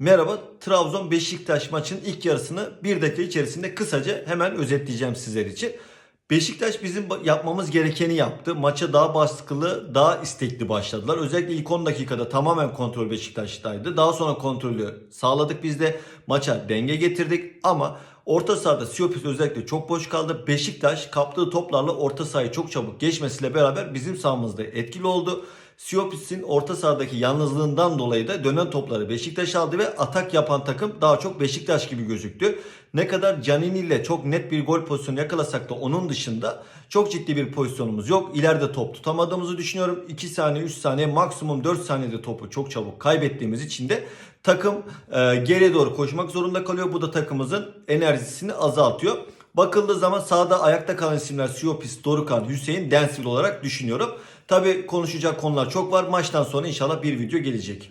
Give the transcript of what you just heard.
Merhaba, Trabzon Beşiktaş maçın ilk yarısını bir dakika içerisinde kısaca hemen özetleyeceğim sizler için. Beşiktaş bizim yapmamız gerekeni yaptı. Maça daha baskılı, daha istekli başladılar. Özellikle ilk 10 dakikada tamamen kontrol Beşiktaş'taydı. Daha sonra kontrolü sağladık biz de. Maça denge getirdik ama orta sahada Siopis özellikle çok boş kaldı. Beşiktaş kaptığı toplarla orta sahayı çok çabuk geçmesiyle beraber bizim sahamızda etkili oldu. Siopis'in orta sahadaki yalnızlığından dolayı da dönen topları Beşiktaş aldı ve atak yapan takım daha çok Beşiktaş gibi gözüktü. Ne kadar Canini ile çok net bir gol pozisyonu yakalasak da onun dışında çok ciddi bir pozisyonumuz yok. İleride top tutamadığımızı düşünüyorum. 2 saniye 3 saniye maksimum 4 saniyede topu çok çabuk kaybettiğimiz için de takım e, geriye doğru koşmak zorunda kalıyor. Bu da takımımızın enerjisini azaltıyor. Bakıldığı zaman sahada ayakta kalan isimler Siopis, Dorukan, Hüseyin, Densville olarak düşünüyorum. Tabi konuşacak konular çok var. Maçtan sonra inşallah bir video gelecek.